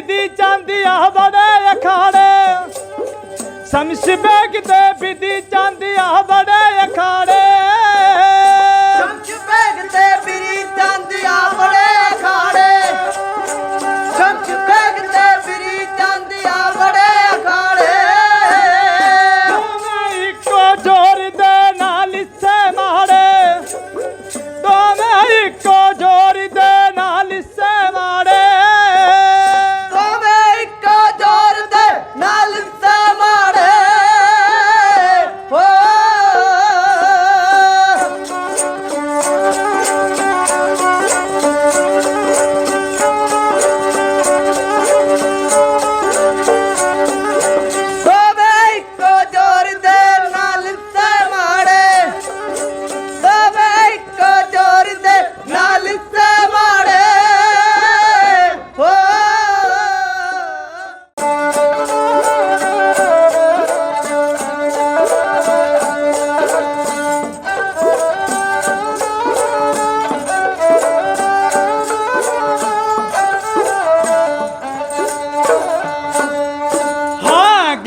ਬਿਦੀ ਚਾਂਦੀਆਂ ਬੜੇ ਅਖਾੜੇ। ਸਮਸ ਬੇਗ ਤੇ ਬਿਦੀ ਚਾਂਦੀਆਂ ਬੜੇ ਅਖਾੜੇ।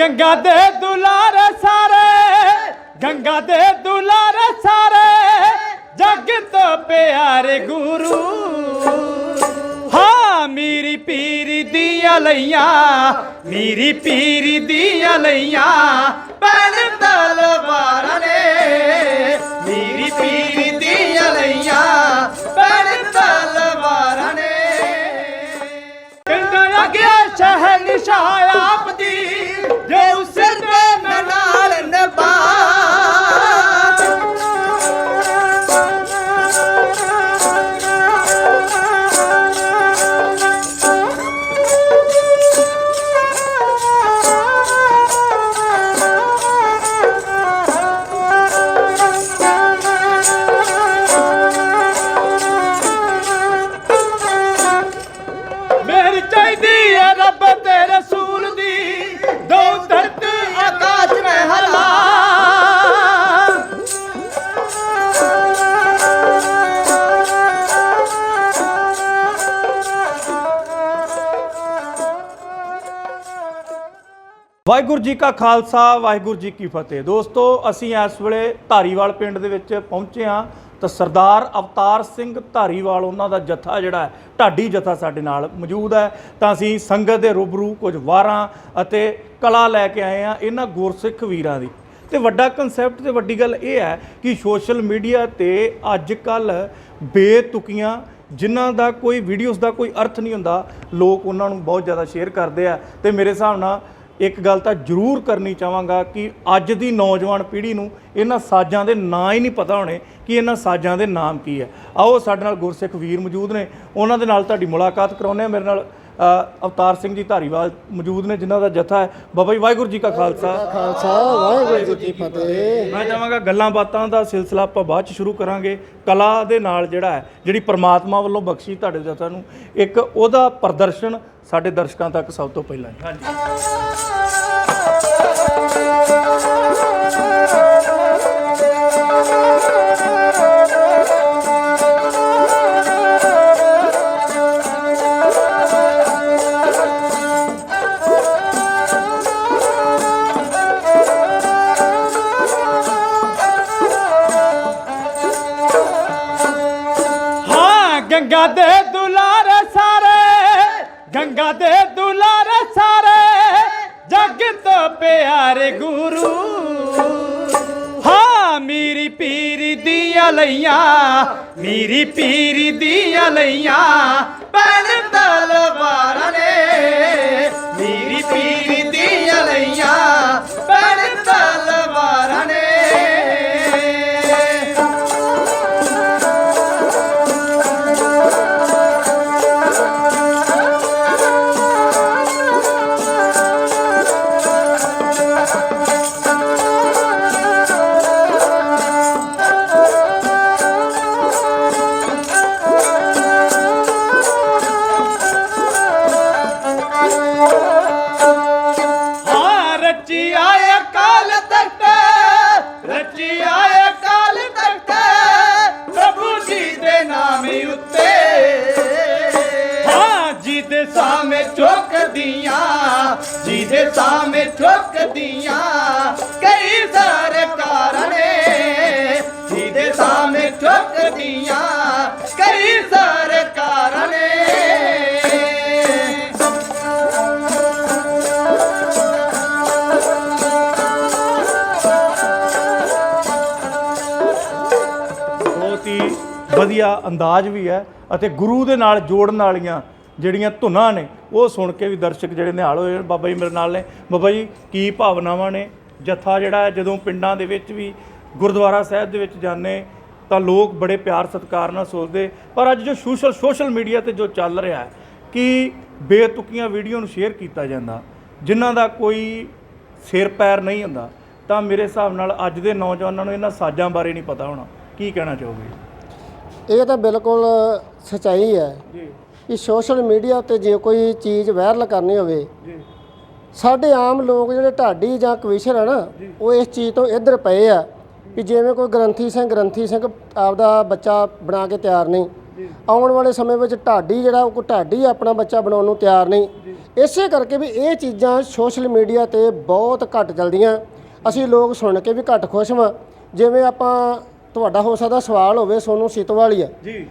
ਗੰਗਾ ਦੇ ਦੁਲਾਰ ਸਾਰੇ, ਗੰਗਾ ਦੇ ਦੁਲਾਰ ਸਾਰੇ, ਜਗ ਤੋਂ ਪਿਆਰੇ ਗੁਰੂ। ਹਾਂ, ਮੇਰੀ ਪੀਰੀ ਦੀਆਂ ਲਈਆਂ, ਮੇਰੀ ਪੀਰੀ ਦੀਆਂ ਲਈਆਂ ਪੈਣ ਤਲਵਾਰਾਂ ਨੇ। ਮੇਰੀ ਪੀਰੀ ਦੀਆਂ ਲਈਆਂ ਪੈਣ ਤਲਵਾਰਾਂ ਨੇ। ਕਹਿੰਦਾ ਅੱਗੇ ਸ਼ਹਿਨशाह ਵਾਹਿਗੁਰੂ ਜੀ ਕਾ ਖਾਲਸਾ, ਵਾਹਿਗੁਰੂ ਜੀ ਕੀ ਫਤਿਹ। ਦੋਸਤੋ, ਅਸੀਂ ਇਸ ਵੇਲੇ ਧਾਰੀਵਾਲ ਪਿੰਡ ਦੇ ਵਿੱਚ ਪਹੁੰਚੇ ਹਾਂ ਤਾਂ ਸਰਦਾਰ ਅਵਤਾਰ ਸਿੰਘ ਧਾਰੀਵਾਲ, ਉਹਨਾਂ ਦਾ ਜਥਾ ਜਿਹੜਾ ਹੈ, ਢਾਡੀ ਜਥਾ ਸਾਡੇ ਨਾਲ ਮੌਜੂਦ ਹੈ। ਤਾਂ ਅਸੀਂ ਸੰਗਤ ਦੇ ਰੂਬਰੂ ਕੁਝ ਵਾਰਾਂ ਅਤੇ ਕਲਾ ਲੈ ਕੇ ਆਏ ਹਾਂ ਇਹਨਾਂ ਗੁਰਸਿੱਖ ਵੀਰਾਂ ਦੀ। ਤੇ ਵੱਡਾ ਕਨਸੈਪਟ ਤੇ ਵੱਡੀ ਗੱਲ ਇਹ ਹੈ ਕਿ ਸੋਸ਼ਲ ਮੀਡੀਆ ਤੇ ਅੱਜ ਕੱਲ ਬੇਤੁਕੀਆਂ, ਜਿਨ੍ਹਾਂ ਦਾ ਕੋਈ ਵੀਡੀਓਜ਼ ਦਾ ਕੋਈ ਅਰਥ ਨਹੀਂ ਹੁੰਦਾ, ਲੋਕ ਉਹਨਾਂ ਨੂੰ ਬਹੁਤ ਜ਼ਿਆਦਾ ਸ਼ੇਅਰ ਕਰਦੇ ਆ। ਤੇ ਮੇਰੇ ਹਿਸਾਬ ਨਾਲ ਇੱਕ ਗੱਲ ਤਾਂ ਜ਼ਰੂਰ ਕਰਨੀ ਚਾਹਾਂਗਾ ਕਿ ਅੱਜ ਦੀ ਨੌਜਵਾਨ ਪੀੜ੍ਹੀ ਨੂੰ ਇਹਨਾਂ ਸਾਜ਼ਾਂ ਦੇ ਨਾਂ ਹੀ ਨਹੀਂ ਪਤਾ ਹੋਣੇ ਕਿ ਇਹਨਾਂ ਸਾਜ਼ਾਂ ਦੇ ਨਾਮ ਕੀ ਹੈ। ਆਓ ਸਾਡੇ ਨਾਲ ਗੁਰਸਿੱਖ ਵੀਰ ਮੌਜੂਦ ਨੇ ਉਹਨਾਂ ਦੇ ਨਾਲ ਤੁਹਾਡੀ ਮੁਲਾਕਾਤ ਕਰਾਉਂਦੇ ਆ ਮੇਰੇ ਨਾਲ ਅਵਤਾਰ ਸਿੰਘ ਜੀ ਧਾਰੀਵਾਲ ਮੌਜੂਦ ਨੇ ਜਿਨ੍ਹਾਂ ਦਾ ਜਥਾ ਹੈ। ਬਾਬਾ ਜੀ ਵਾਹਿਗੁਰੂ ਜੀ ਕਾ ਖਾਲਸਾ। ਖਾਲਸਾ ਵਾਹਿਗੁਰੂ ਜੀ ਕੀ ਫਤਿਹ। ਮੈਂ ਚਾਹਾਂਗਾ ਗੱਲਾਂ ਬਾਤਾਂ ਦਾ ਸਿਲਸਿਲਾ ਆਪਾਂ ਬਾਅਦ ਚ ਸ਼ੁਰੂ ਕਰਾਂਗੇ। ਕਲਾ ਦੇ ਨਾਲ ਜਿਹੜਾ ਹੈ ਜਿਹੜੀ ਪ੍ਰਮਾਤਮਾ ਵੱਲੋਂ ਬਖਸ਼ੀ ਤੁਹਾਡੇ ਜਥਾ ਨੂੰ ਇੱਕ ਉਹਦਾ ਪ੍ਰਦਰਸ਼ਨ ਸਾਡੇ ਦਰਸ਼ਕਾਂ ਤੱਕ ਸਭ ਤੋਂ ਪਹਿਲਾਂ ਹਾਂਜੀ। ਗੰਗਾ ਦੇ ਦੁਲਾਰੇ ਸਾਰੇ ਗੰਗਾ ਦੇ ਦੁਲਾਰੇ ਸਾਰੇ ਜਗ ਪਿਆਰੇ ਗੁਰੂ ਹਾਂ ਮੇਰੀ ਪੀਰੀ ਦੀਆਂ ਲਈਆਂ ਮੇਰੀ ਪੀਰੀ ਦੀਆਂ ਲਈਆਂ ਅੰਦਾਜ਼ ਵੀ ਹੈ ਅਤੇ ਗੁਰੂ ਦੇ ਨਾਲ ਜੋੜਨ ਵਾਲੀਆਂ ਜਿਹੜੀਆਂ ਧੁਨਾਂ ਨੇ, ਉਹ ਸੁਣ ਕੇ ਵੀ ਦਰਸ਼ਕ ਜਿਹੜੇ ਨਿਹਾਲ ਹੋਏ ਬਾਬਾ ਜੀ ਮੇਰੇ ਨਾਲ ਨੇ। ਬਾਬਾ ਜੀ, ਕੀ ਭਾਵਨਾਵਾਂ ਨੇ? ਜਥਾ ਜਿਹੜਾ ਹੈ, ਜਦੋਂ ਪਿੰਡਾਂ ਦੇ ਵਿੱਚ ਵੀ, ਗੁਰਦੁਆਰਾ ਸਾਹਿਬ ਦੇ ਵਿੱਚ ਜਾਂਦੇ, ਤਾਂ ਲੋਕ ਬੜੇ ਪਿਆਰ ਸਤਿਕਾਰ ਨਾਲ ਸੋਚਦੇ। ਪਰ ਅੱਜ ਜੋ ਸੋਸ਼ਲ ਸੋਸ਼ਲ ਮੀਡੀਆ ਤੇ ਜੋ ਚੱਲ ਰਿਹਾ ਹੈ, ਕਿ ਬੇਤੁਕੀਆਂ ਵੀਡੀਓ ਨੂੰ ਸ਼ੇਅਰ ਕੀਤਾ ਜਾਂਦਾ? ਜਿਨ੍ਹਾਂ ਦਾ ਕੋਈ ਸਿਰ ਪੈਰ ਨਹੀਂ ਹੁੰਦਾ, ਤਾਂ ਮੇਰੇ ਹਿਸਾਬ ਨਾਲ ਅੱਜ ਦੇ ਨੌਜਵਾਨਾਂ ਨੂੰ ਇਹਨਾਂ ਸਾਜ਼ਾਂ ਬਾਰੇ ਨਹੀਂ ਪਤਾ ਹੋਣਾ। ਕੀ ਕਹਿਣਾ ਚਾਹੋਗੇ? ਇਹ ਤਾਂ ਬਿਲਕੁਲ ਸਚਾਈ ਹੈ ਜੀ। ਕਿ ਸੋਸ਼ਲ ਮੀਡੀਆ ਤੇ ਜੇ ਕੋਈ ਚੀਜ਼ ਵਾਇਰਲ ਕਰਨੀ ਹੋਵੇ ਜੀ। ਸਾਡੇ ਆਮ ਲੋਕ ਜਿਹੜੇ ਢਾਡੀ ਜਾਂ ਕਵਿਸ਼ਰ ਆ ਨਾ ਉਹ ਇਸ ਚੀਜ਼ ਤੋਂ ਇੱਧਰ ਪਏ ਆ ਕਿ ਜਿਵੇਂ ਕੋਈ ਗ੍ਰੰਥੀ ਸਿੰਘ ਗ੍ਰੰਥੀ ਸਿੰਘ ਆਪਦਾ ਬੱਚਾ ਬਣਾ ਕੇ ਤਿਆਰ ਨਹੀਂ। ਆਉਣ ਵਾਲੇ ਸਮੇਂ ਵਿੱਚ ਢਾਡੀ ਜਿਹੜਾ ਉਹ ਢਾਡੀ ਆਪਣਾ ਬੱਚਾ ਬਣਾਉਣ ਨੂੰ ਤਿਆਰ ਨਹੀਂ। ਇਸੇ ਕਰਕੇ ਵੀ ਇਹ ਚੀਜ਼ਾਂ ਸੋਸ਼ਲ ਮੀਡੀਆ ਤੇ ਬਹੁਤ ਘੱਟ ਚੱਲਦੀਆਂ। ਅਸੀਂ ਲੋਕ ਸੁਣ ਕੇ ਵੀ ਘੱਟ ਖੁਸ਼ ਹਾਂ ਜਿਵੇਂ ਆਪਾਂ ਤੁਹਾਡਾ ਹੋ ਸਕਦਾ ਸਵਾਲ ਹੋਵੇ ਸੋਨੂੰ ਸੀਤਵਾਲੀ ਆ। ਜੀ।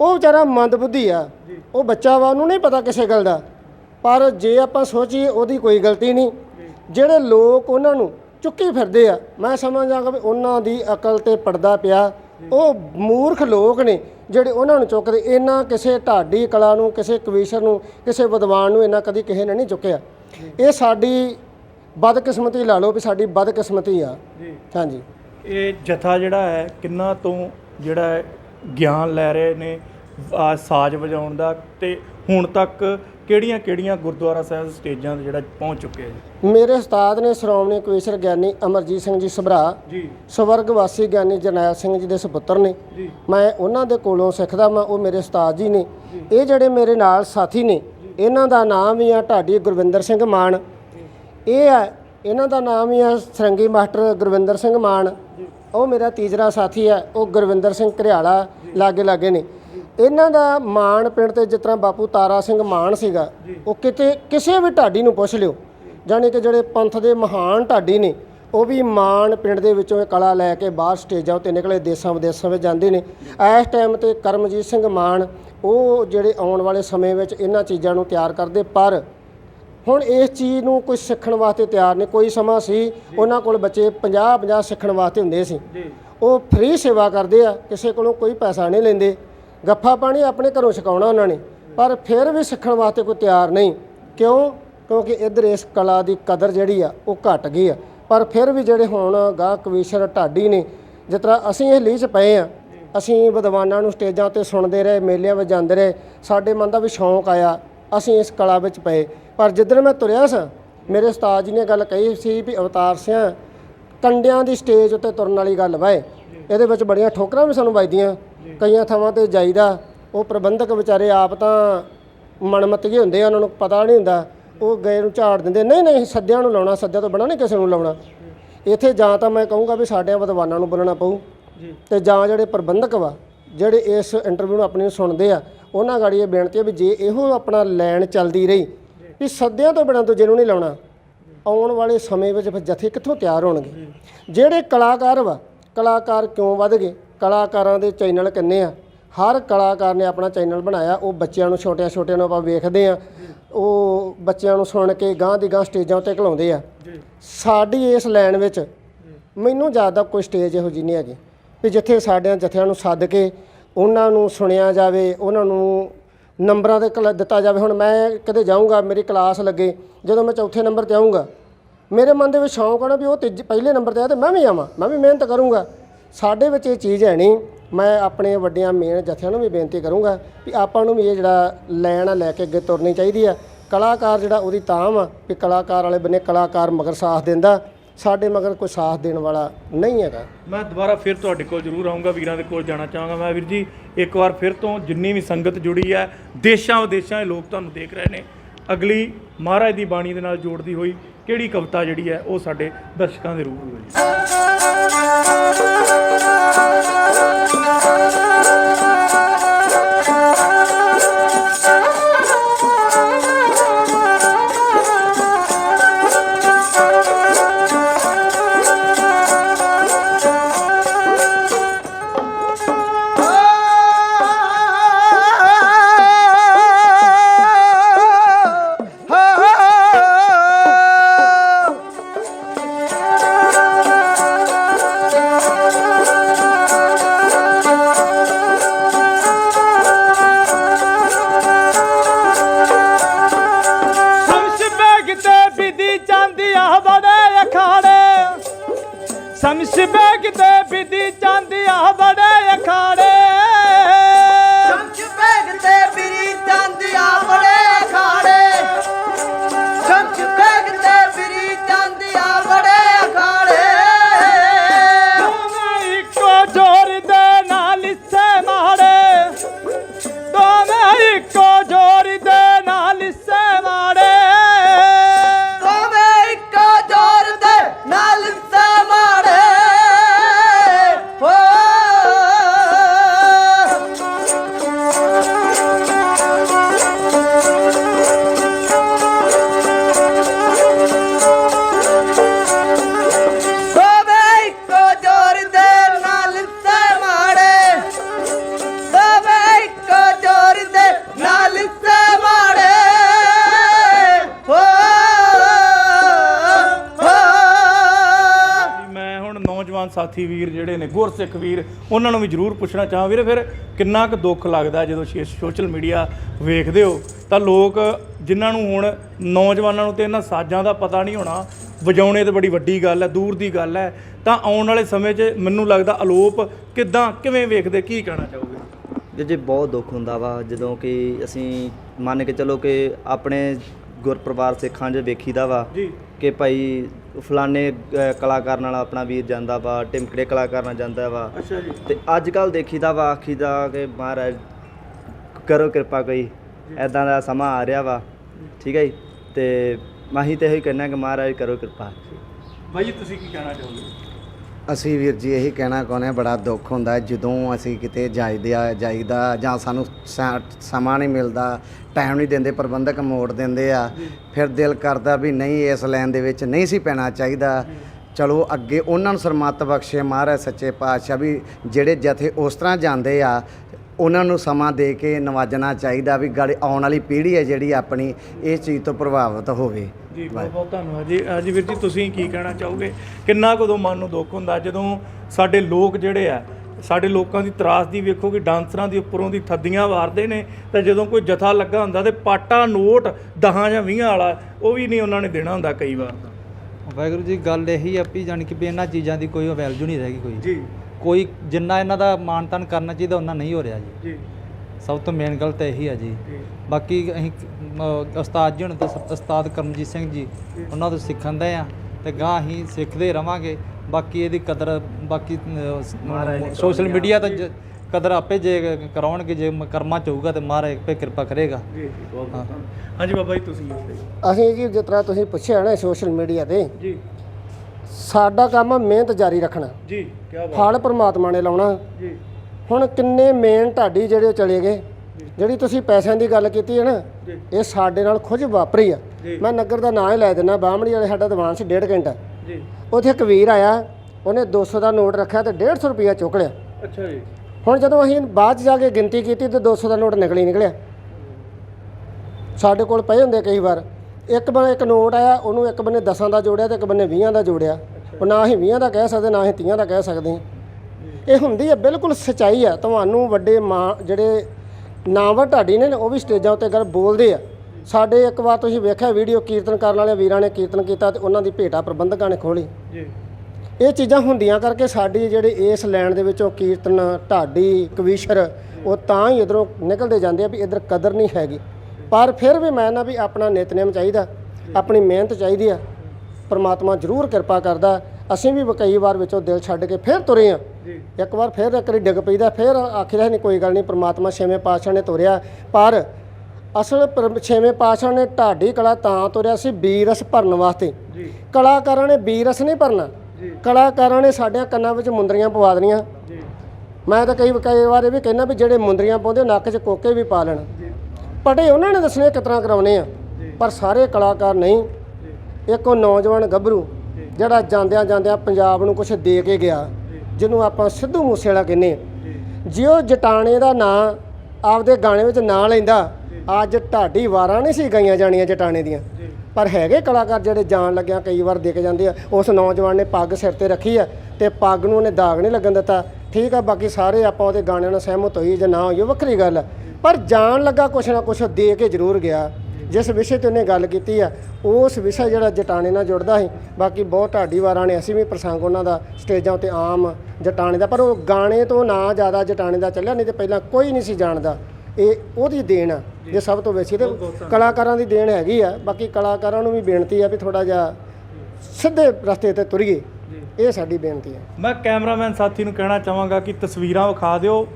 ਉਹ ਵਿਚਾਰਾ ਮੰਦਬੁੱਧੀ ਆ। ਉਹ ਬੱਚਾ ਵਾ ਉਹਨੂੰ ਨਹੀਂ ਪਤਾ ਕਿਸੇ ਗੱਲ ਦਾ। ਪਰ ਜੇ ਆਪਾਂ ਸੋਚੀਏ ਉਹਦੀ ਕੋਈ ਗਲਤੀ ਨਹੀਂ। ਜਿਹੜੇ ਲੋਕ ਉਹਨਾਂ ਨੂੰ ਚੁੱਕੀ ਫਿਰਦੇ ਆ ਮੈਂ ਸਮਝਾਂਗਾ ਵੀ ਉਹਨਾਂ ਦੀ ਅਕਲ ਤੇ ਪਰਦਾ ਪਿਆ। ਉਹ ਮੂਰਖ ਲੋਕ ਨੇ ਜਿਹੜੇ ਉਹਨਾਂ ਨੂੰ ਚੁੱਕਦੇ। ਇਹਨਾਂ ਕਿਸੇ ਢਾਡੀ ਕਲਾ ਨੂੰ ਕਿਸੇ ਕਵੀਸ਼ਰ ਨੂੰ ਕਿਸੇ ਵਿਦਵਾਨ ਨੂੰ ਇਹਨਾਂ ਕਦੀ ਕਿਸੇ ਨੇ ਨਹੀਂ ਚੁੱਕਿਆ। ਇਹ ਸਾਡੀ ਬਦਕਿਸਮਤੀ ਲਾ ਲਓ ਵੀ ਸਾਡੀ ਬਦਕਿਸਮਤੀ ਆ। ਜੀ। ਹਾਂਜੀ। ਇਹ ਜਥਾ ਜਿਹੜਾ ਹੈ ਕਿੰਨਾ ਤੋਂ ਜਿਹੜਾ ਹੈ ਗਿਆਨ ਲੈ ਰਹੇ ਨੇ ਆਹ ਸਾਜ਼ ਵਜਾਉਣ ਦਾ ਤੇ ਹੁਣ ਤੱਕ ਕਿਹੜੀਆਂ ਕਿਹੜੀਆਂ ਗੁਰਦੁਆਰਾ ਸਾਹਿਬ ਸਟੇਜਾਂ ਤੇ ਜਿਹੜਾ ਪਹੁੰਚ ਚੁੱਕੇ ਆ ਜੀ? ਮੇਰੇ ਉਸਤਾਦ ਨੇ ਸ਼੍ਰੋਮਣੀ ਕਵੀਸ਼ਰ ਗਿਆਨੀ ਅਮਰਜੀਤ ਸਿੰਘ ਜੀ ਸਭਰਾ ਜੀ। ਸਵਰਗਵਾਸੀ ਗਿਆਨੀ ਜਰਨੈਲ ਸਿੰਘ ਜੀ ਦੇ ਸੁਪੁੱਤਰ ਨੇ। ਜੀ। ਮੈਂ ਉਹਨਾਂ ਦੇ ਕੋਲੋਂ ਸਿੱਖਦਾ ਮੈਂ ਉਹ ਮੇਰੇ ਉਸਤਾਦ ਜੀ ਨੇ। ਇਹ ਜਿਹੜੇ ਮੇਰੇ ਨਾਲ ਸਾਥੀ ਨੇ ਇਹਨਾਂ ਦਾ ਨਾਮ ਹੀ ਆ ਢਾਡੀ ਗੁਰਵਿੰਦਰ ਸਿੰਘ ਮਾਨ। ਇਹ ਆ ਇਹਨਾਂ ਦਾ ਨਾਮ ਹੀ ਆ ਸਰੰਗੀ ਮਾਸਟਰ ਗੁਰਵਿੰਦਰ ਸਿੰਘ ਮਾਨ। ਉਹ ਮੇਰਾ ਤੀਜਰਾ ਸਾਥੀ ਆ ਉਹ ਗੁਰਵਿੰਦਰ ਸਿੰਘ ਘਰਿਆਲਾ ਲਾਗੇ ਲਾਗੇ ਨੇ। ਇਹਨਾਂ ਦਾ ਮਾਨ ਪਿੰਡ ਤੇ ਜਿਸ ਤਰ੍ਹਾਂ ਬਾਪੂ ਤਾਰਾ ਸਿੰਘ ਮਾਨ ਸੀਗਾ ਉਹ ਕਿਤੇ ਕਿਸੇ ਵੀ ਢਾਡੀ ਨੂੰ ਪੁੱਛ ਲਿਓ। ਜਾਣੀ ਕਿ ਜਿਹੜੇ ਪੰਥ ਦੇ ਮਹਾਨ ਢਾਡੀ ਨੇ ਉਹ ਵੀ ਮਾਣ ਪਿੰਡ ਦੇ ਵਿੱਚੋਂ ਇਹ ਕਲਾ ਲੈ ਕੇ ਬਾਹਰ ਸਟੇਜਾਂ ਉੱਤੇ ਨਿਕਲੇ ਦੇਸਾਂ ਵਿਦੇਸਾਂ ਵਿੱਚ ਜਾਂਦੇ ਨੇ। ਇਸ ਟਾਈਮ ਤੇ ਕਰਮਜੀਤ ਸਿੰਘ ਮਾਨ ਉਹ ਜਿਹੜੇ ਆਉਣ ਵਾਲੇ ਸਮੇਂ ਵਿੱਚ ਇਹਨਾਂ ਚੀਜ਼ਾਂ ਨੂੰ ਤਿਆਰ ਕਰਦੇ ਪਰ ਹੁਣ ਇਸ ਚੀਜ਼ ਨੂੰ ਕੋਈ ਸਿੱਖਣ ਵਾਸਤੇ ਤਿਆਰ ਨਹੀਂ ਕੋਈ ਸਮਾਂ ਸੀ ਉਹਨਾਂ ਕੋਲ ਬੱਚੇ 50 50 ਸਿੱਖਣ ਵਾਸਤੇ ਹੁੰਦੇ ਸੀ। ਉਹ ਫ੍ਰੀ ਸੇਵਾ ਕਰਦੇ ਆ ਕਿਸੇ ਕੋਲੋਂ ਕੋਈ ਪੈਸਾ ਨਹੀਂ ਲੈਂਦੇ। ਗੱਫਾ ਪਾਣੀ ਆਪਣੇ ਘਰੋਂ ਛਕਾਉਣਾ ਉਹਨਾਂ ਨੇ ਪਰ ਫਿਰ ਵੀ ਸਿੱਖਣ ਵਾਸਤੇ ਕੋਈ ਤਿਆਰ ਨਹੀਂ। ਕਿਉਂ? ਕਿਉਂਕਿ ਇੱਧਰ ਇਸ ਕਲਾ ਦੀ ਕਦਰ ਜਿਹੜੀ ਆ ਉਹ ਘਟ ਗਈ ਆ। ਪਰ ਫਿਰ ਵੀ ਜਿਹੜੇ ਹੁਣ ਗਾਹ ਕਵੀਸ਼ਰ ਢਾਡੀ ਨੇ ਜਿਸ ਤਰ੍ਹਾਂ ਅਸੀਂ ਇਹ ਲੀਹ 'ਚ ਪਏ ਆ ਅਸੀਂ ਵਿਦਵਾਨਾਂ ਨੂੰ ਸਟੇਜਾਂ ਤੇ ਸੁਣਦੇ ਰਹੇ ਮੇਲਿਆਂ ਵਿੱਚ ਜਾਂਦੇ ਰਹੇ ਸਾਡੇ ਮਨ ਦਾ ਵੀ ਸ਼ੌਂਕ ਆਇਆ। ਅਸੀਂ ਇਸ ਕਲਾ ਵਿੱਚ ਪਏ। ਪਰ ਜਿੱਦਣ ਮੈਂ ਤੁਰਿਆ ਸਾਂ ਮੇਰੇ ਉਸਤਾਦ ਜੀ ਨੇ ਗੱਲ ਕਹੀ ਸੀ ਵੀ ਅਵਤਾਰ ਸਿਆਂ ਕੰਡਿਆਂ ਦੀ ਸਟੇਜ ਉੱਤੇ ਤੁਰਨ ਵਾਲੀ ਗੱਲ ਵਾਏ ਇਹਦੇ ਵਿੱਚ ਬੜੀਆਂ ਠੋਕਰਾਂ ਵੀ ਸਾਨੂੰ ਵੱਜਦੀਆਂ। ਕਈਆਂ ਥਾਵਾਂ ਤੇ ਜਾਈਦਾ। ਉਹ ਪ੍ਰਬੰਧਕ ਵਿਚਾਰੇ ਆਪ ਤਾਂ ਮਨਮਤਗੇ ਹੁੰਦੇ ਆ ਉਹਨਾਂ ਨੂੰ ਪਤਾ ਨਹੀਂ ਹੁੰਦਾ। ਉਹ ਗਏ ਨੂੰ ਝਾੜ ਦਿੰਦੇ ਨਹੀਂ ਨਹੀਂ ਸੱਦਿਆਂ ਨੂੰ ਲਾਉਣਾ ਸੱਦਿਆਂ ਤੋਂ ਬਣਾ ਨਹੀਂ ਕਿਸੇ ਨੂੰ ਲਾਉਣਾ। ਇੱਥੇ ਜਾਂ ਤਾਂ ਮੈਂ ਕਹੂੰਗਾ ਵੀ ਸਾਡਿਆਂ ਵਿਦਵਾਨਾਂ ਨੂੰ ਬੋਲਣਾ ਪਊ। ਤੇ ਜਾਂ ਜਿਹੜੇ ਪ੍ਰਬੰਧਕ ਵਾ ਜਿਹੜੇ ਇਸ ਇੰਟਰਵਿਊ ਨੂੰ ਆਪਣੀ ਨੂੰ ਸੁਣਦੇ ਆ ਉਹਨਾਂ ਗਾੜੀ ਇਹ ਬੇਨਤੀ ਹੈ ਵੀ ਜੇ ਇਹੋ ਆਪਣਾ ਲੈਣ ਚੱਲਦੀ ਰਹੀ ਵੀ ਸੱਦਿਆਂ ਤੋਂ ਬਿਨਾਂ ਦੂਜੇ ਨੂੰ ਨਹੀਂ ਲਾਉਣਾ ਆਉਣ ਵਾਲੇ ਸਮੇਂ ਵਿੱਚ ਫਿਰ ਜਥੇ ਕਿੱਥੋਂ ਤਿਆਰ ਹੋਣਗੇ? ਜਿਹੜੇ ਕਲਾਕਾਰ ਵਾ ਕਲਾਕਾਰ ਕਿਉਂ ਵੱਧ ਗਏ? ਕਲਾਕਾਰਾਂ ਦੇ ਚੈਨਲ ਕਿੰਨੇ ਆ? ਹਰ ਕਲਾਕਾਰ ਨੇ ਆਪਣਾ ਚੈਨਲ ਬਣਾਇਆ ਉਹ ਬੱਚਿਆਂ ਨੂੰ ਛੋਟਿਆਂ ਛੋਟਿਆਂ ਨੂੰ ਆਪਾਂ ਵੇਖਦੇ ਆ ਉਹ ਬੱਚਿਆਂ ਨੂੰ ਸੁਣ ਕੇ ਗਾਂ ਦੀ ਗਾਂ ਸਟੇਜਾਂ ਉੱਤੇ ਘਲਾਉਂਦੇ ਆ। ਸਾਡੀ ਇਸ ਲਾਈਨ ਵਿੱਚ ਮੈਨੂੰ ਜ਼ਿਆਦਾ ਕੋਈ ਸਟੇਜ ਇਹੋ ਜਿਹੀ ਨਹੀਂ ਹੈਗੀ। ਵੀ ਜਿੱਥੇ ਸਾਡਿਆਂ ਜਥਿਆਂ ਨੂੰ ਸੱਦ ਕੇ ਉਹਨਾਂ ਨੂੰ ਸੁਣਿਆ ਜਾਵੇ, ਉਹਨਾਂ ਨੂੰ ਨੰਬਰਾਂ ਤੇ ਕਲ ਦਿੱਤਾ ਜਾਵੇ। ਹੁਣ ਮੈਂ ਕਦੇ ਜਾਊਂਗਾ, ਮੇਰੀ ਕਲਾਸ ਲੱਗੇ, ਜਦੋਂ ਮੈਂ ਚੌਥੇ ਨੰਬਰ ਤੇ ਆਊਂਗਾ, ਮੇਰੇ ਮਨ ਦੇ ਵਿੱਚ ਸ਼ੌਂਕ ਆਣਾ ਵੀ ਉਹ ਤੀਜੇ, ਪਹਿਲੇ ਨੰਬਰ ਤੇ ਆ ਤੇ ਮੈਂ ਵੀ ਆਵਾਂ, ਮੈਂ ਵੀ ਮਿਹਨਤ ਕਰੂੰਗਾ। ਸਾਡੇ ਵਿੱਚ ਇਹ ਚੀਜ਼ ਹੈ ਨਹੀਂ, ਮੈਂ ਆਪਣੇ ਵੱਡਿਆਂ ਮੇਨ ਜਥਿਆਂ ਨੂੰ ਵੀ ਬੇਨਤੀ ਕਰੂੰਗਾ ਵੀ ਆਪਾਂ ਨੂੰ ਵੀ ਇਹ ਜਿਹੜਾ ਲੈਣ ਆ ਲੈ ਕੇ ਅੱਗੇ ਤੁਰਨੀ ਚਾਹੀਦੀ ਆ। ਕਲਾਕਾਰ ਜਿਹੜਾ ਉਹਦੀ ਤਾਮ ਆ, ਵੀ ਕਲਾਕਾਰ ਵਾਲੇ ਬੰਨੇ ਕਲਾਕਾਰ ਮਗਰ ਸਾਥ ਦਿੰਦਾ। ਸਾਡੇ ਮਗਰ ਕੋਈ ਸਾਥ ਦੇਣ ਵਾਲਾ ਨਹੀਂ ਹੈਗਾ। ਮੈਂ ਦੁਬਾਰਾ ਫਿਰ ਤੁਹਾਡੇ ਕੋਲ ਜ਼ਰੂਰ ਆਉਂਗਾ, ਵੀਰਾਂ ਦੇ ਕੋਲ ਜਾਣਾ ਚਾਹਾਂਗਾ। ਮੈਂ ਵੀਰ ਜੀ, ਇੱਕ ਵਾਰ ਫਿਰ ਤੋਂ ਜਿੰਨੀ ਵੀ ਸੰਗਤ ਜੁੜੀ ਹੈ, ਦੇਸ਼ਾਂ ਵਿਦੇਸ਼ਾਂ ਦੇ ਲੋਕ ਤੁਹਾਨੂੰ ਦੇਖ ਰਹੇ ਨੇ। ਅਗਲੀ ਮਹਾਰਾਜ ਦੀ ਬਾਣੀ ਦੇ ਨਾਲ ਜੋੜਦੀ ਹੋਈ ਕਿਹੜੀ ਕਵਿਤਾ ਜਿਹੜੀ ਹੈ, ਉਹ ਸਾਡੇ ਦਰਸ਼ਕਾਂ ਦੇ ਰੂਬਰੂ ਹੈ ਸਾਥੀ ਵੀਰ ਜਿਹੜੇ ਨੇ, ਗੁਰਸਿੱਖ ਵੀਰ, ਉਹਨਾਂ ਨੂੰ ਵੀ ਜ਼ਰੂਰ ਪੁੱਛਣਾ ਚਾਹਾਂ। ਵੀਰੇ ਫਿਰ ਕਿੰਨਾ ਕੁ ਦੁੱਖ ਲੱਗਦਾ ਜਦੋਂ ਸ਼ੇ- ਸੋਸ਼ਲ ਮੀਡੀਆ ਵੇਖਦੇ ਹੋ? ਤਾਂ ਲੋਕ ਜਿਨ੍ਹਾਂ ਨੂੰ ਹੁਣ ਨੌਜਵਾਨਾਂ ਨੂੰ ਤੇ ਇਹਨਾਂ ਸਾਜ਼ਾਂ ਦਾ ਪਤਾ ਨਹੀਂ ਹੋਣਾ, ਵਜਾਉਣੇ ਤੇ ਬੜੀ ਵੱਡੀ ਗੱਲ ਹੈ, ਦੂਰ ਦੀ ਗੱਲ ਹੈ, ਤਾਂ ਆਉਣ ਵਾਲੇ ਸਮੇਂ 'ਚ ਮੈਨੂੰ ਲੱਗਦਾ ਅਲੋਪ ਕਿੱਦਾਂ, ਕਿਵੇਂ ਵੇਖਦੇ, ਕੀ ਕਹਿਣਾ ਚਾਹੋਗੇ? ਜੇ ਜੀ, ਬਹੁਤ ਦੁੱਖ ਹੁੰਦਾ ਵਾ, ਜਦੋਂ ਕਿ ਅਸੀਂ ਮੰਨ ਕੇ ਚੱਲੋ ਕਿ ਆਪਣੇ ਗੁਰਪਰਿਵਾਰ ਸਿੱਖਾਂ 'ਚ ਵੇਖੀਦਾ ਵਾ ਜੀ। ਕਿ ਭਾਈ ਫਲਾਣੇ ਅ, ਕਲਾਕਾਰ ਨਾਲ ਆਪਣਾ ਵੀਰ ਜਾਂਦਾ ਵਾ ਟਿਮਕੜੇ ਕਲਾਕਾਰ ਨਾਲ ਜਾਂਦਾ ਵਾ। ਅੱਛਾ ਜੀ। ਤੇ ਅੱਜ ਕੱਲ ਦੇਖੀਦਾ ਵਾ ਆਖੀਦਾ ਕਿ ਮਹਾਰਾਜ ਕਰੋ ਕਿਰਪਾ ਕੋਈ ਐਦਾਂ ਦਾ ਸਮਾਂ ਆ ਰਿਹਾ ਵਾ। ਠੀਕ ਹੈ ਜੀ? ਤੇ ਮਾਹੀ ਤੇ ਇਹੀ ਕਹਿਣਾ ਕਿ ਮਹਾਰਾਜ ਕਰੋ ਕਿਰਪਾ। ਬਾਈ ਜੀ ਤੁਸੀਂ ਕੀ ਕਹਿਣਾ ਚਾਹੋਗੇ? ਅਸੀਂ ਵੀਰ ਜੀ ਇਹੀ ਕਹਿਣਾ ਚਾਹੁੰਦੇ ਹਾਂ, ਬੜਾ ਦੁੱਖ ਹੁੰਦਾ ਜਦੋਂ ਅਸੀਂ ਕਿਤੇ ਜਾਈਦੇ ਆ, ਜਾਈਦਾ ਜਾਂ ਸਾਨੂੰ ਸਾ- ਸਮਾਂ ਨਹੀਂ ਮਿਲਦਾ ਟਾਈਮ ਨਹੀਂ ਦਿੰਦੇ, ਪ੍ਰਬੰਧਕ ਮੋੜ ਦਿੰਦੇ ਆ, ਫਿਰ ਦਿਲ ਕਰਦਾ ਵੀ ਨਹੀਂ ਇਸ ਲਾਈਨ ਦੇ ਵਿੱਚ ਨਹੀਂ ਸੀ ਪੈਣਾ ਚਾਹੀਦਾ। ਚਲੋ ਅੱਗੇ ਉਹਨਾਂ ਨੂੰ ਸਰਮਤ ਬਖਸ਼ੇ ਮਹਾਰਾਜ, ਸੱਚੇ ਪਾਤਸ਼ਾਹ ਵੀ ਜਿਹੜੇ ਜਥੇ ਉਸ ਤਰ੍ਹਾਂ ਜਾਂਦੇ ਆ ਉਹਨਾਂ ਨੂੰ ਸਮਾਂ ਦੇ ਕੇ ਨਵਾਜਣਾ ਚਾਹੀਦਾ ਵੀ ਗਾੜੀ ਆਉਣ ਵਾਲੀ ਪੀੜ੍ਹੀ ਹੈ ਜਿਹੜੀ ਆਪਣੀ ਇਸ ਚੀਜ਼ ਤੋਂ ਪ੍ਰਭਾਵਿਤ ਹੋਵੇ। ਜੀ ਬਹੁਤ ਬਹੁਤ ਧੰਨਵਾਦ ਜੀ। ਅ, ਜੀ ਵੀਰ ਜੀ ਤੁਸੀਂ ਕੀ ਕਹਿਣਾ ਚਾਹੋਗੇ? ਕਿੰਨਾ ਕੁ ਉਦੋਂ ਮਨ ਨੂੰ ਦੁੱਖ ਹੁੰਦਾ ਜਦੋਂ ਸਾਡੇ ਲੋਕ ਜਿਹੜੇ ਆ ਸਾਡੇ ਲੋਕਾਂ ਦੀ ਤਰਾਸਦੀ ਵੇਖੋ ਕਿ ਡਾਂਸਰਾਂ ਦੀ ਉੱਪਰੋਂ ਦੀ ਥੱਦੀਆਂ ਵਾਰਦੇ ਨੇ ਤੇ ਜਦੋਂ ਕੋਈ ਜਥਾ ਲੱਗਾ ਹੁੰਦਾ ਤੇ ਪਾਟਾ ਨੋਟ 10 ਜਾਂ 20 ਵਾਲਾ ਉਹ ਵੀ ਨਹੀਂ ਉਹਨਾਂ ਨੇ ਦੇਣਾ ਹੁੰਦਾ ਕਈ ਵਾਰ ਤਾਂ। ਵਾਹਿਗੁਰੂ ਜੀ ਗੱਲ ਇਹੀ ਆ ਵੀ ਜਾਣੀ ਕਿ ਵੀ ਇਹਨਾਂ ਚੀਜ਼ਾਂ ਦੀ ਕੋਈ ਵੈਲਿਊ ਨਹੀਂ ਰਹਿ ਗਈ ਕੋਈ। ਜੀ। ਕੋਈ ਜਿੰਨਾ ਇਹਨਾਂ ਦਾ ਮਾਣ ਤਾਣ ਕਰਨਾ ਚਾਹੀਦਾ ਉਹਨਾਂ ਨਹੀਂ ਹੋ ਰਿਹਾ ਜੀ। ਜੀ। ਸਭ ਤੋਂ ਮੇਨ ਗੱਲ ਤਾਂ ਇਹੀ ਆ ਜੀ। ਜੀ। ਬਾਕੀ ਅਸੀਂ ਉਸਤਾਦ ਜੀ ਹੁਣ ਤਾਂ ਉਸਤਾਦ ਕਰਮਜੀਤ ਸਿੰਘ ਜੀ ਉਹਨਾਂ ਤੋਂ ਸਿੱਖਣ ਦੇ ਆ ਤੇ ਗਾਂ ਅਸੀਂ ਸਿੱਖਦੇ ਰਵਾਂਗੇ। ਬਾਕੀ ਇਹਦੀ ਕਦਰ ਬਾਕੀ ਸੋਸ਼ਲ ਮੀਡੀਆ ਤਾਂ ਜ- ਕਦਰ ਆਪੇ ਜੇ ਕਰਾਉਣਗੇ ਜੇ ਮ- ਕਰਮਾਂ ਚ ਹੋਊਗਾ ਤੇ ਮਹਾਰਾਜ ਆਪੇ ਕਿਰਪਾ ਕਰੇਗਾ। ਜੀ ਜੀ ਬਹੁਤ ਬਹੁਤ ਧੰਨਵਾਦ। ਹਾਂਜੀ ਬਾਬਾ ਜੀ ਤੁਸੀਂ ਦੱਸੋ। ਅਸੀਂ ਜੀ ਜਿਸ ਤਰ੍ਹਾਂ ਤੁਸੀਂ ਪੁੱਛਿਆ ਨਾ ਸੋਸ਼ਲ ਮੀਡੀਆ ਤੇ ਜੀ। ਸਾਡਾ ਕੰਮ ਆ ਮਿਹਨਤ ਜਾਰੀ ਰੱਖਣਾ। ਜੀ ਕੀ ਬਾਤ। ਫਲ ਪ੍ਰਮਾਤਮਾ ਨੇ ਲਾਉਣਾ। ਜੀ। ਹੁਣ ਕਿੰਨੇ ਮੇਨ ਢਾਡੀ ਜਿਹੜੇ ਉਹ ਚਲੇ ਗਏ। ਜਿਹੜੀ ਤੁਸੀਂ ਪੈਸਿਆਂ ਦੀ ਗੱਲ ਕੀਤੀ ਹੈ ਨਾ ਜੀ। ਇਹ ਸਾਡੇ ਨਾਲ ਖੁਦ ਵਾਪਰੀ ਆ। ਜੀ। ਮੈਂ ਨਗਰ ਦਾ ਨਾਂ ਹੀ ਲੈ ਦਿੰਦਾ ਬਾਹਮਣੀ ਵਾਲੇ ਸਾਡਾ ਦੀਵਾਨ ਸੀ ਡੇਢ ਘੰਟਾ। ਜੀ। ਉੱਥੇ ਇੱਕ ਵੀਰ ਆਇਆ ਉਹਨੇ 200 ਦਾ ਨੋਟ ਰੱਖਿਆ ਤੇ 150 ਰੁਪਇਆ ਚੁੱਕ ਲਿਆ। ਅੱਛਾ ਜੀ। ਹੁਣ ਜਦੋਂ ਅਸੀਂ ਬਾਅਦ 'ਚ ਜਾ ਕੇ ਗਿਣਤੀ ਕੀਤੀ ਤੇ 200 ਦਾ ਨੋਟ ਨਿਕਲ ਹੀ ਨਿਕਲਿਆ। ਸਾਡੇ ਕੋਲ ਪਏ ਹੁੰਦੇ ਕਈ ਵਾਰ। ਇੱਕ ਬੰਨੇ ਇੱਕ ਨੋਟ ਆਇਆ ਉਹਨੂੰ ਇੱਕ ਬੰਨੇ 10 ਦਾ ਜੋੜਿਆ ਤੇ ਇੱਕ ਬੰਨੇ 20 ਦਾ ਜੋੜਿਆ। ਉਹ ਨਾ ਅਸੀਂ 20 ਦਾ ਕਹਿ ਸਕਦੇ ਨਾ ਅਸੀਂ 30 ਦਾ ਕਹਿ ਸਕਦੇ। ਹਾਂ ਇਹ ਹੁੰਦੀ ਹੈ ਬਿਲਕੁਲ ਸਚਾਈ ਆ। ਤੁਹਾਨੂੰ ਵੱਡੇ ਮਾਂ ਜਿਹੜੇ ਨਾਮਵਰ ਢਾਡੀ ਨੇ ਉਹ ਵੀ ਸਟੇਜਾਂ ਉੱਤੇ ਗੱਲ ਬੋਲਦੇ ਆ। ਸਾਡੇ ਇੱਕ ਵਾਰ ਤੁਸੀਂ ਵੇਖਿਆ ਵੀਡੀਓ ਕੀਰਤਨ ਕਰਨ ਵਾਲੇ ਵੀਰਾਂ ਨੇ ਕੀਰਤਨ ਕੀਤਾ ਤੇ ਉਹਨਾਂ ਦੀ ਭੇਟਾ ਪ੍ਰਬੰਧਕਾਂ ਨੇ ਖੋਲੀ ਜੀ। ਇਹ ਚੀਜ਼ਾਂ ਹੁੰਦੀਆਂ ਕਰਕੇ ਸਾਡੀ ਜਿਹੜੇ ਇਸ ਲੈਣ ਦੇ ਵਿੱਚੋਂ ਕੀਰਤਨ ਢਾਡੀ ਕਵੀਸ਼ਰ ਉਹ ਤਾਂ ਹੀ ਇਧਰੋਂ ਨਿਕਲਦੇ ਜਾਂਦੇ ਆ ਵੀ ਇਧਰ ਕਦਰ ਨਹੀਂ ਹੈਗੀ। ਪਰ ਫਿਰ ਵੀ ਮੈਂ ਨਾ ਵੀ ਆਪਣਾ ਨਿਤਨੇਮ ਚਾਹੀਦਾ ਆਪਣੀ ਮਿਹਨਤ ਚਾਹੀਦੀ ਆ। ਪਰਮਾਤਮਾ ਜ਼ਰੂਰ ਕਿਰਪਾ ਕਰਦਾ ਅਸੀਂ ਵੀ ਕਈ ਵਾਰ ਵਿੱਚੋਂ ਦਿਲ ਛੱਡ ਕੇ ਫਿਰ ਤੁਰੇ ਆ। ਜੀ। ਇੱਕ ਵਾਰ ਫਿਰ ਇੱਕ ਵਾਰੀ ਡਿੱਗ ਪਈਦਾ ਫਿਰ ਆਖਿਰ ਨਹੀਂ ਕੋਈ ਗੱਲ ਨਹੀਂ ਪ੍ਰਮਾਤਮਾ ਛੇਵੇਂ ਪਾਤਸ਼ਾਹ ਨੇ ਤੋਰਿਆ। ਪਰ ਅਸਲ ਛੇਵੇਂ ਪਾਤਸ਼ਾਹ ਨੇ ਢਾਡੀ ਕਲਾ ਤਾਂ ਤੋਰਿਆ ਸੀ ਬੀਰਸ ਭਰਨ ਵਾਸਤੇ। ਜੀ। ਕਲਾਕਾਰਾਂ ਨੇ ਬੀਰਸ ਨਹੀਂ ਭਰਨਾ। ਜੀ। ਕਲਾਕਾਰਾਂ ਨੇ ਸਾਡਿਆਂ ਕੰਨਾਂ ਵਿੱਚ ਮੁੰਦਰੀਆਂ ਪਵਾ ਦੇਣੀਆਂ। ਜੀ। ਮੈਂ ਤਾਂ ਕਈ ਕਈ ਵਾਰ ਇਹ ਵੀ ਕਹਿੰਦਾ ਵੀ ਜਿਹੜੇ ਮੁੰਦਰੀਆਂ ਪਾਉਂਦੇ ਨੱਕ 'ਚ ਕੋਕੇ ਵੀ ਪਾ ਲੈਣ। ਜੀ। ਪਟੇ ਉਹਨਾਂ ਨੇ ਦੱਸਣੇ ਕਿਤਨਾ ਕਰਾਉਣੇ ਆ। ਪਰ ਸਾਰੇ ਕਲਾਕਾਰ ਨਹੀਂ। ਇੱਕ ਉਹ ਨੌਜਵਾਨ ਗੱਭਰੂ ਜਿਹੜਾ ਜਾਂਦਿਆਂ ਜਾਂਦਿਆਂ ਪੰਜਾਬ ਨੂੰ ਕੁਝ ਦੇ ਕੇ ਗਿਆ ਜਿਹਨੂੰ ਆਪਾਂ ਸਿੱਧੂ ਮੂਸੇਵਾਲਾ ਕਹਿੰਦੇ ਆ। ਜੇ। ਉਹ ਜਟਾਣੇ ਦਾ ਨਾਂ ਆਪਦੇ ਗਾਣੇ ਵਿੱਚ ਨਾਂ ਲੈਂਦਾ ਅੱਜ ਢਾਡੀ ਵਾਰਾਂ ਨਹੀਂ ਸੀ ਗਾਈਆਂ ਜਾਣੀਆਂ ਜਟਾਣੇ ਦੀਆਂ। ਪਰ ਹੈਗੇ ਕਲਾਕਾਰ ਜਿਹੜੇ ਜਾਣ ਲੱਗਿਆ ਕਈ ਵਾਰ ਦੇ ਕੇ ਜਾਂਦੇ ਆ। ਉਸ ਨੌਜਵਾਨ ਨੇ ਪੱਗ ਸਿਰ ਤੇ ਰੱਖੀ ਆ ਤੇ ਪੱਗ ਨੂੰ ਉਹਨੇ ਦਾਗ ਨਹੀਂ ਲੱਗਣ ਦਿੱਤਾ। ਠੀਕ ਆ, ਬਾਕੀ ਸਾਰੇ ਆਪਾਂ ਉਹਦੇ ਗਾਣਿਆਂ ਨਾਲ ਸਹਿਮਤ ਹੋਈਏ ਜਾਂ ਨਾ ਹੋਈਏ ਵੱਖਰੀ ਗੱਲ ਆ। ਪਰ ਜਾਣ ਲੱਗਾ ਕੁਛ ਨਾ ਕੁਛ ਦੇ ਕੇ ਜ਼ਰੂਰ ਗਿਆ। ਜਿਸ ਵਿਸ਼ੇ ਤੇ ਉਹਨੇ ਗੱਲ ਕੀਤੀ ਆ, ਉਸ ਵਿਸ਼ਾ ਜਿਹੜਾ ਜਟਾਣੇ ਨਾਲ ਜੁੜਦਾ ਸੀ, ਬਾਕੀ ਬਹੁਤ ਢਾਡੀ ਵਾਰਾਂ ਨੇ, ਅਸੀਂ ਵੀ ਪ੍ਰਸੰਗ ਉਹਨਾਂ ਦਾ ਸਟੇਜਾਂ ਉੱਤੇ ਆਮ ਜਟਾਣੇ ਦਾ, ਪਰ ਉਹ ਗਾਣੇ ਤੋਂ ਨਾ ਜ਼ਿਆਦਾ ਜਟਾਣੇ ਦਾ ਚੱਲਿਆ, ਨਹੀਂ ਤੇ ਪਹਿਲਾਂ ਕੋਈ ਨਹੀਂ ਸੀ ਜਾਣਦਾ। ਇਹ ਉਹਦੀ ਦੇਣ ਆ ਜੇ ਸਭ ਤੋਂ ਵੇਸੀ ਤੇ ਕਲਾਕਾਰਾਂ ਦੀ ਦੇਣ ਹੈਗੀ ਆ, ਬਾਕੀ ਕਲਾਕਾਰਾਂ ਨੂੰ ਵੀ ਬੇਨਤੀ ਆ ਵੀ ਥੋੜਾ ਜਿਹਾ ਸਿੱਧੇ ਰਸਤੇ ਤੇ ਤੁਰੀਏ। ਇਹ ਸਾਡੀ ਬੇਨਤੀ ਹੈ। ਮੈਂ ਕੈਮਰਾਮੈਨ ਸਾਥੀ ਨੂੰ ਕਹਿਣਾ ਚਾਹਾਂਗਾ ਕਿ ਤਸਵੀਰਾਂ ਵਿਖਾ ਦਿਓ।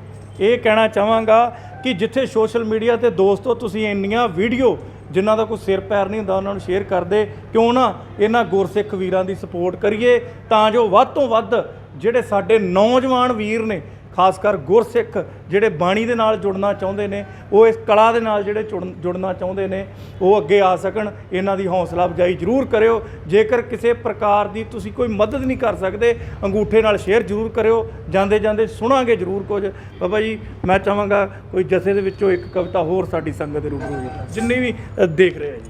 ਇਹ ਕਹਿਣਾ ਚਾਹਾਂਗਾ ਕਿ ਜਿੱਥੇ ਸੋਸ਼ਲ ਮੀਡੀਆ ਤੇ ਦੋਸਤੋ ਤੁਸੀਂ ਇੰਨੀਆਂ ਵੀਡੀਓ ਜਿਨ੍ਹਾਂ ਦਾ ਕੋਈ ਸਿਰ ਪੈਰ ਨਹੀਂ ਹੁੰਦਾ, ਉਹਨਾਂ ਨੂੰ ਸ਼ੇਅਰ ਕਰਦੇ, ਕਿਉਂ ਨਾ ਇਹਨਾਂ ਗੁਰਸਿੱਖ ਵੀਰਾਂ ਦੀ ਸਪੋਰਟ ਕਰੀਏ, ਤਾਂ ਜੋ ਵੱਧ ਤੋਂ ਵੱਧ ਜਿਹੜੇ ਸਾਡੇ ਨੌਜਵਾਨ ਵੀਰ ਨੇ ਖਾਸ ਕਰ ਗੁਰਸਿੱਖ ਜਿਹੜੇ ਬਾਣੀ ਦੇ ਨਾਲ ਜੁੜਨਾ ਚਾਹੁੰਦੇ ਨੇ, ਉਹ ਇਸ ਕਲਾ ਦੇ ਨਾਲ ਜਿਹੜੇ ਜੁੜਨਾ ਚਾਹੁੰਦੇ ਨੇ, ਉਹ ਅੱਗੇ ਆ ਸਕਣ। ਇਹਨਾਂ ਦੀ ਹੌਸਲਾ ਅਫਜ਼ਾਈ ਜ਼ਰੂਰ ਕਰਿਓ। ਜੇਕਰ ਕਿਸੇ ਪ੍ਰਕਾਰ ਦੀ ਤੁਸੀਂ ਕੋਈ ਮਦਦ ਨਹੀਂ ਕਰ ਸਕਦੇ, ਅੰਗੂਠੇ ਨਾਲ ਸ਼ੇਅਰ ਜ਼ਰੂਰ ਕਰਿਓ। ਜਾਂਦੇ ਜਾਂਦੇ ਸੁਣਾਂਗੇ ਜ਼ਰੂਰ ਕੁਝ। ਬਾਬਾ ਜੀ, ਮੈਂ ਚਾਹਾਂਗਾ ਕੋਈ ਜਥੇ ਦੇ ਵਿੱਚੋਂ ਇੱਕ ਕਵਿਤਾ ਹੋਰ ਸਾਡੀ ਸੰਗਤ ਦੇ ਰੂਬਰੂ ਵਿੱਚ ਜਿੰਨੀ ਵੀ ਦੇਖ ਰਹੇ ਆ ਜੀ।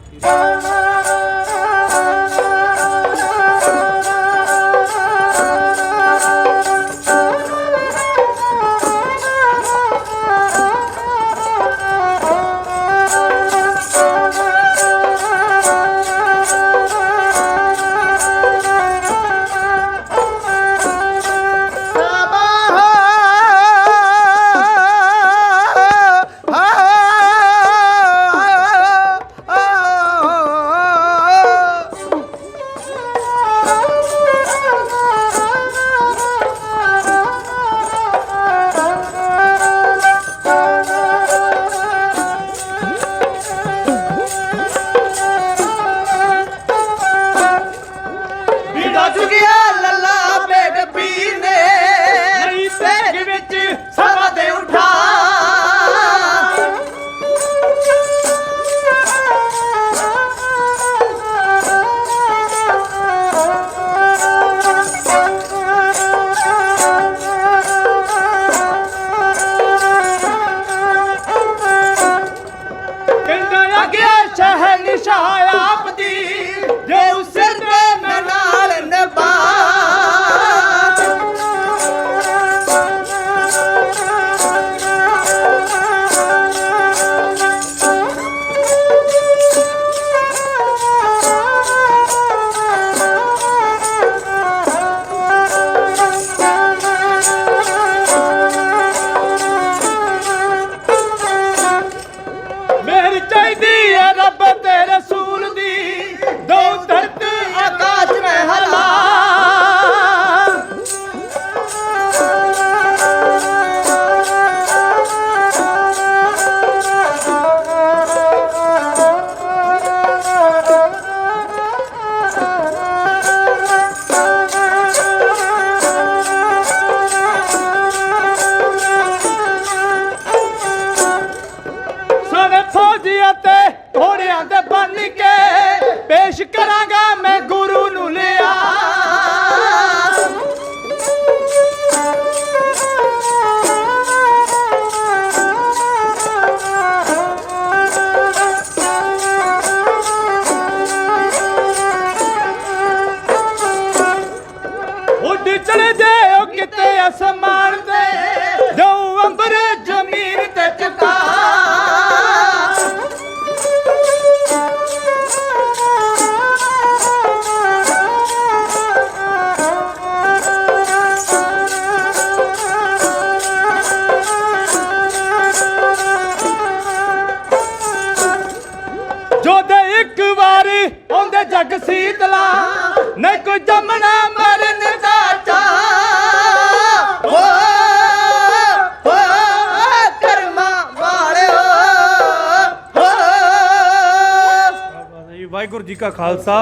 ਕਾ ਖਾਲਸਾ,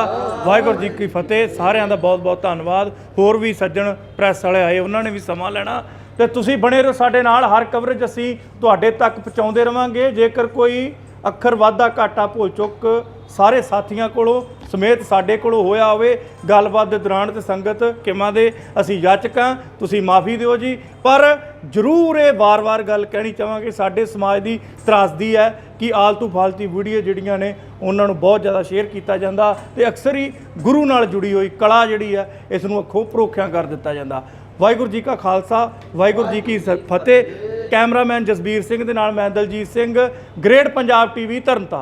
ਵਾਹਿਗੁਰੂ ਜੀ ਕੀ ਫਤਿਹ। ਸਾਰਿਆਂ ਦਾ ਬਹੁਤ ਬਹੁਤ ਧੰਨਵਾਦ। ਹੋਰ ਵੀ ਸੱਜਣ ਪ੍ਰੈਸ ਵਾਲੇ ਆਏ, ਉਹਨਾਂ ਨੇ ਵੀ ਸਮਾਂ ਲੈਣਾ। ਤੇ ਤੁਸੀਂ ਬਣੇ ਰਹੋ ਸਾਡੇ ਨਾਲ, ਹਰ ਕਵਰੇਜ ਅਸੀਂ ਤੁਹਾਡੇ ਤੱਕ ਪਹੁੰਚਾਉਂਦੇ ਰਵਾਂਗੇ। ਜੇਕਰ ਕੋਈ ਅੱਖਰ ਵਾਧਾ ਘਾਟਾ ਭੁੱਲ ਚੁੱਕ, ਸਾਰੇ ਸਾਥੀਆਂ ਕੋਲੋਂ ਸਮੇਤ ਸਾਡੇ ਕੋਲੋਂ ਹੋਇਆ ਹੋਵੇ ਗੱਲਬਾਤ ਦੇ ਦੌਰਾਨ ਤੇ ਸੰਗਤ ਕਿਮਾਂ ਦੇ ਅਸੀਂ ਯਾਚਕਾਂ ਤੁਸੀਂ ਮਾਫੀ ਦਿਓ ਜੀ। ਪਰ ਜ਼ਰੂਰ ਇਹ ਵਾਰ-ਵਾਰ ਗੱਲ ਕਹਿਣੀ ਚਾਹਾਂਗੇ, ਸਾਡੇ ਸਮਾਜ ਦੀ ਤਰਾਸਦੀ ਹੈ ਕਿ ਆਲਤੂ ਫਾਲਤੂ ਵੀਡੀਓ ਜਿਹੜੀਆਂ ਨੇ, ਉਹਨਾਂ ਨੂੰ ਬਹੁਤ ਜ਼ਿਆਦਾ ਸ਼ੇਅਰ ਕੀਤਾ ਜਾਂਦਾ ਤੇ ਅਕਸਰ ਹੀ ਗੁਰੂ ਨਾਲ ਜੁੜੀ ਹੋਈ ਕਲਾ ਜਿਹੜੀ ਹੈ ਇਸ ਨੂੰ ਅੱਖੋਂ ਪਰੋਖਿਆਂ ਕਰ ਦਿੱਤਾ ਜਾਂਦਾ। ਵਾਹਿਗੁਰੂ ਜੀ ਕਾ ਖਾਲਸਾ, ਵਾਹਿਗੁਰੂ ਜੀ ਕੀ ਸ- ਫਤਿਹ। ਕੈਮਰਾਮੈਨ ਜਸਬੀਰ ਸਿੰਘ ਦੇ ਨਾਲ ਮੈਂ ਦਲਜੀਤ ਸਿੰਘ, ਗ੍ਰੇਟ ਪੰਜਾਬ ਟੀਵੀ ਤਰਨਤਾਰਨ।